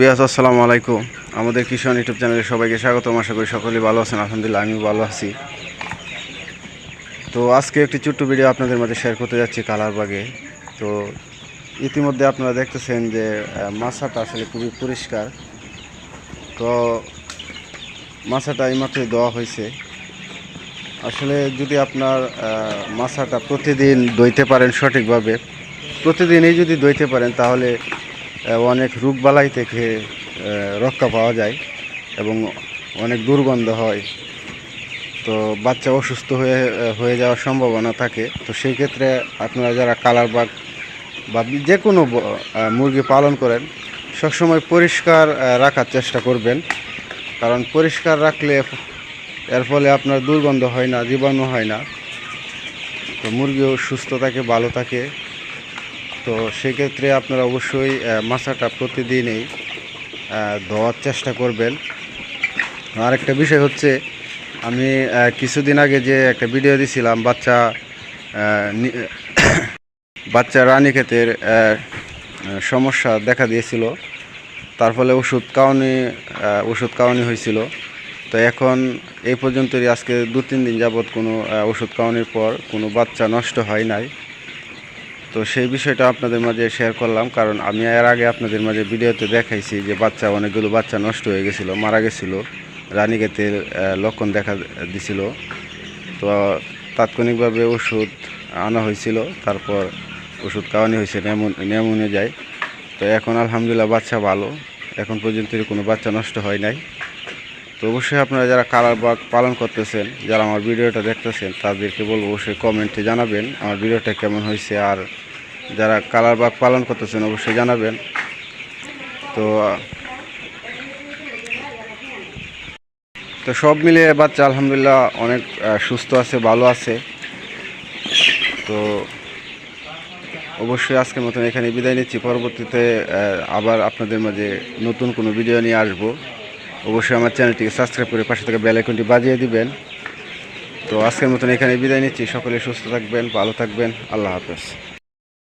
বিয়াস, আসসালামু আলাইকুম। আমাদের কিষান ইউটিউব চ্যানেলে সবাইকে স্বাগতম। আশা করি সকলেই ভালো আছেন। আলহামদুলিল্লাহ, আমিও ভালো আছি। তো আজকে একটি ছোট্ট ভিডিও আপনাদের মাঝে শেয়ার করতে যাচ্ছি কালারবাগে তো ইতিমধ্যে আপনারা দেখতেছেন যে মাছাটা আসলে খুবই পরিষ্কার। তো মাছাটা এইমাত্রই দেওয়া হয়েছে। আসলে যদি আপনার মাছাটা প্রতিদিন দইতে পারেন সঠিকভাবে, প্রতিদিনই যদি দইতে পারেন তাহলে অনেক রোগবালাই থেকে রক্ষা পাওয়া যায় এবং অনেক দুর্গন্ধ হয়। তো বাচ্চা অসুস্থ হয়ে হয়ে যাওয়ার সম্ভাবনা থাকে। তো সেই ক্ষেত্রে আপনারা যারা কালার বাগ বা যে কোনো মুরগি পালন করেন, সবসময় পরিষ্কার রাখার চেষ্টা করবেন। কারণ পরিষ্কার রাখলে এর ফলে আপনার দুর্গন্ধ হয় না, জীবাণু হয় না। তো মুরগিও সুস্থ থাকে, ভালো থাকে। তো সেক্ষেত্রে আপনারা অবশ্যই মাছাটা প্রতিদিনই ধোয়ার চেষ্টা করবেন। আরেকটা বিষয় হচ্ছে, আমি কিছুদিন আগে যে একটা ভিডিও দিছিলাম, বাচ্চা বাচ্চা রানীক্ষেতের ক্ষেতের সমস্যা দেখা দিয়েছিল। তার ফলে ওষুধ কাউনি ওষুধ কাউনি হয়েছিল। তো এখন এই পর্যন্তই আজকে দু তিন দিন যাবৎ কোনো ওষুধ কাউনির পর কোনো বাচ্চা নষ্ট হয় নাই। তো সেই বিষয়টা আপনাদের মাঝে শেয়ার করলাম, কারণ আমি এর আগে আপনাদের মাঝে ভিডিওতে দেখাইছি যে বাচ্চা, অনেকগুলো বাচ্চা নষ্ট হয়ে গেছিল, মারা গেছিল। রানীক্ষেতের লক্ষণ দেখা দিছিল। তো তাৎক্ষণিকভাবে ওষুধ আনা হয়েছিল, তারপর ওষুধ খাওয়ানো হয়েছে নেমুনে যায়। তো এখন আলহামদুলিল্লাহ বাচ্চা ভালো, এখন পর্যন্ত কোনো বাচ্চা নষ্ট হয় নাই। তো অবশ্যই আপনারা যারা কালার বাগ পালন করতেছেন, যারা আমার ভিডিওটা দেখতেছেন, তাদেরকে বলব অবশ্যই কমেন্টে জানাবেন, আমার ভিডিওটা কেমন হয়েছে আর যারা কালার বাগ পালন করতেছেন অবশ্যই জানাবেন। তো তো সব মিলিয়ে বাচ্চা আলহামদুলিল্লাহ অনেক সুস্থ আছে, ভালো আছে। তো অবশ্যই আজকের মতন এখানে বিদায় নিচ্ছি। পরবর্তীতে আবার আপনাদের মাঝে নতুন কোনো ভিডিও নিয়ে আসব। অবশ্যই আমার চ্যানেলটিকে সাবস্ক্রাইব করে পাশে থেকে বেল আইকনটি বাজিয়ে দিবেন। তো আজকের মতন এখানে বিদায় নিচ্ছি। সকলে সুস্থ থাকবেন, ভালো থাকবেন। আল্লাহ হাফেজ।